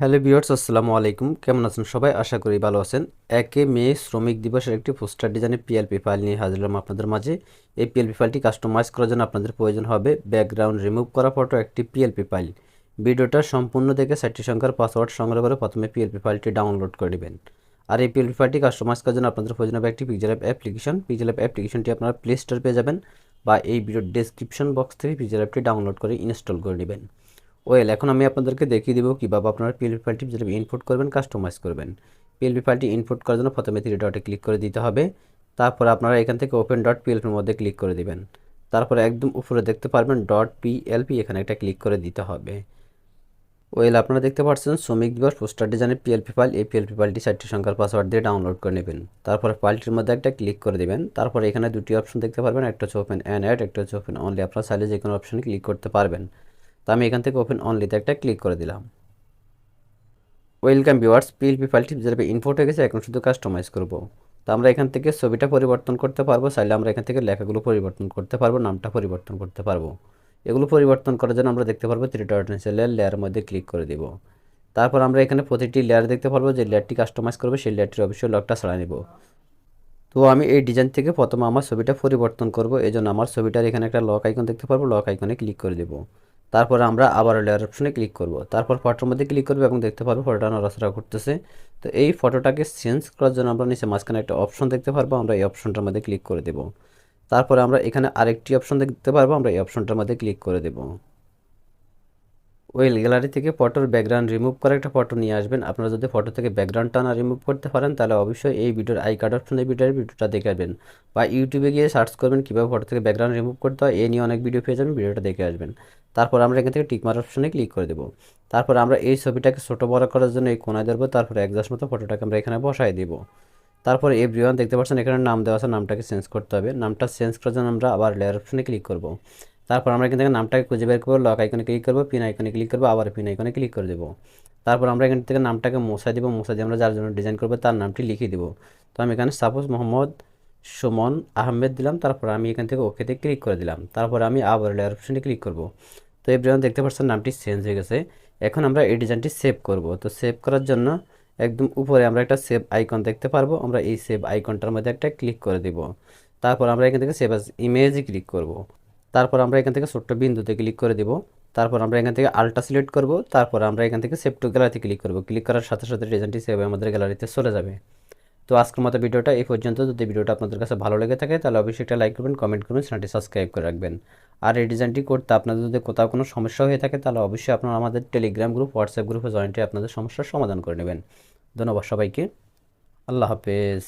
Hello বিয়ার্স আসসালামু আলাইকুম। কেমন আছেন সবাই? আশা করি ভালো আছেন। একে মে শ্রমিক দিবসের একটি পোস্টার ডিজাইনের পিএলপি ফাইল নিয়ে হাজির হলাম আপনাদের মাঝে। এই পিএলপি ফাইলটি কাস্টমাইজ করার জন্য আপনাদের প্রয়োজন হবে ব্যাকগ্রাউন্ড রিমুভ করা ফটো একটি পিএলপি ফাইল ভিডিওটা সম্পূর্ণ দেখে সাইটটি সংখ্যার পাসওয়ার্ড সংগ্রহ করে প্রথমে পিএলপি ফাইলটি ডাউনলোড করে নেবেন। আর এই পিএলপি ফাইলটি কাস্টমাইজ করার জন্য আপনাদের প্রয়োজন হবে একটি picture app application picture app অ্যাপ্লিকেশনটি আপনারা প্লে স্টোর পেয়ে যাবেন বা এই ভিডিওর ডেসক্রিপশন বক্স থেকে পিকচার অ্যাপটি ডাউনলোড করে ইনস্টল করে নেবেন। ওয়েল এখন আমি আপনাদেরকে দেখিয়ে দেবো কীভাবে আপনারা পিএলপি ফাইলটি যেটা ইনপুট করবেন কাস্টমাইজ করবেন। পিএলপি ফাইলটি ইনপুট করার জন্য প্রথমে থ্রি ডটে ক্লিক করে দিতে হবে। তারপর আপনারা এখান থেকে ওপেন ডট পিএলপির মধ্যে ক্লিক করে দিবেন। তারপরে একদম উপরে দেখতে পারবেন ডট পিএলপি এখানে একটা ক্লিক করে দিতে হবে। ওয়েল আপনারা দেখতে পাচ্ছেন শ্রমিক দিবস, পোস্টার ডিজাইনের পিএলপি ফাইল এই পিএলপি ফাইলটি চারটি সংখ্যার পাসওয়ার্ড দিয়ে ডাউনলোড করে নেবেন। তারপরে ফাইলটির মধ্যে একটা ক্লিক করে দেবেন। তারপরে এখানে দুটি অপশন দেখতে পারবেন, একটা হচ্ছে ওপেন অ্যান্ড অ্যাড একটা হচ্ছে ওপেন অনলি আপনারা চাইলে যে কোনো অপশনে ক্লিক করতে পারবেন। তো আমি এখান থেকে ওপেন অনলিতে একটা ক্লিক করে দিলাম। ওয়েলকাম ভিউয়ার্স পিএলপি ফাইলটি যেভাবে ইনপোর্ট হয়ে গেছে, এখন শুধু কাস্টমাইজ করব। তো আমরা এখান থেকে ছবিটা পরিবর্তন করতে পারব, চাইলে আমরা এখান থেকে লেখাগুলো পরিবর্তন করতে পারব, নামটা পরিবর্তন করতে পারব। এগুলো পরিবর্তন করার জন্য আমরা দেখতে পারব থ্রি ডট লেয়ার লেয়ারের মধ্যে ক্লিক করে দিব। তারপর আমরা এখানে প্রতিটি লেয়ার দেখতে পারব, যে লেয়ারটি কাস্টমাইজ করবে, সেই লেয়ারটির অবশ্যই লকটা ছাড়া নেব। তো আমি এই ডিজাইন থেকে প্রথমে আমার ছবিটা পরিবর্তন করব এই আমার ছবিটার এখানে একটা লক আইকন দেখতে পারব লক আইকনে ক্লিক করে দেবো। তারপর আমরা আবার লেয়ার অপশনে ক্লিক করব। তারপর ফটোর মধ্যে ক্লিক করব এবং দেখতে পারব ফটোটা নড়াচড়া করতেছে। তো এই ফটোটাকে চেঞ্জ করার জন্য আমরা নিচে মাঝখানে একটা অপশন দেখতে পারব, আমরা এই অপশনটার মধ্যে ক্লিক করে দেবো। তারপরে আমরা এখানে আরেকটি অপশন দেখতে পারব, আমরা এই অপশনটার মধ্যে ক্লিক করে দেব। ওয়েল গ্যালারি থেকে ফটোর ব্যাকগ্রাউন্ড রিমুভ করে একটা ফটো নিয়ে আসবেন। আপনারা যদি ফটো থেকে ব্যাকগ্রাউন্ডটা না রিমুভ করতে পারেন, তাহলে অবশ্যই এই ভিডিওর আই কার্ড অপশনে ভিডিওর ভিডিওটা দেখে আসবেন। বা ইউটিউবে গিয়ে সার্চ করবেন কীভাবে ফটো থেকে ব্যাকগ্রাউন্ড রিমুভ করতে হয়, এ নিয়ে অনেক ভিডিও পেয়ে যাবেন, ভিডিওটা দেখে আসবেন। তারপর আমরা এখান থেকে টিকমার অপশনে ক্লিক করে দেবো। তারপর আমরা এই ছবিটাকে ছোটো বড় করার জন্য এই কোনায় ধরবো, তারপরে একজাস্ট মতো ফটোটাকে আমরা এখানে বসাই দিব। তারপর এভরিওয়ান দেখতে পাচ্ছেন এখানে নাম দেওয়া আছে, নামটাকে চেঞ্জ করতে হবে। নামটা চেঞ্জ করার জন্য আমরা আবার লেয়ার অপশনে ক্লিক করব। তারপর আমরা এখান থেকে নামটাকে খুঁজে বের করব লক আইকনে ক্লিক করব পিন আইকনে ক্লিক করব, আবার পিন আইকনে ক্লিক করে দেবো। তারপর আমরা এখান থেকে নামটাকে মশাই দিব মশাই দিয়ে আমরা যার জন্য ডিজাইন করব তার নামটি লিখে দিব। তো আমি এখানে সাপোজ মোহাম্মদ সুমন আহমেদ দিলাম, তারপর আমি এখান থেকে ওকেতে ক্লিক করে দিলাম। তারপর আমি আবার লেয়ার অপশনে ক্লিক করব। তো এই ব্রেন দেখতে পাচ্ছেন নামটি চেঞ্জ হয়ে গেছে। এখন আমরা এই ডিজাইনটি সেভ করব। তো সেভ করার জন্য একদম উপরে আমরা একটা সেভ আইকন দেখতে পারব। আমরা এই সেভ আইকনটার মধ্যে একটা ক্লিক করে দিব। তারপর আমরা এখান থেকে সেভ আস ইমেজই ক্লিক করব। তারপর আমরা এখান থেকে ছোট্ট বিন্দুতে ক্লিক করে দিব। তারপর আমরা এখান থেকে আলট্রা সিলেক্ট করব। তারপর আমরা এখান থেকে সেভ টু গ্যালারিতে ক্লিক করব। ক্লিক করার সাথে সাথে ডিজাইনটি সেভ আমাদের গ্যালারিতে চলে যাবে। তো আজকের মতো ভিডিওটা এই পর্যন্ত। যদি ভিডিওটা আপনাদের কাছে ভালো লেগে থাকে, তাহলে অবশ্যই একটা লাইক করবেন কমেন্ট করবেন চ্যানেলটি সাবস্ক্রাইব করে রাখবেন। আর এই ডিজাইনটি করতে আপনাদের যদি কোথাও কোনো সমস্যা হয়ে থাকে, তাহলে অবশ্যই আপনারা আমাদের টেলিগ্রাম গ্রুপ হোয়াটসঅ্যাপ গ্রুপে জয়েন্টে আপনাদের সমস্যার সমাধান করে নেবেন। ধন্যবাদ সবাইকে। আল্লাহ হাফেজ।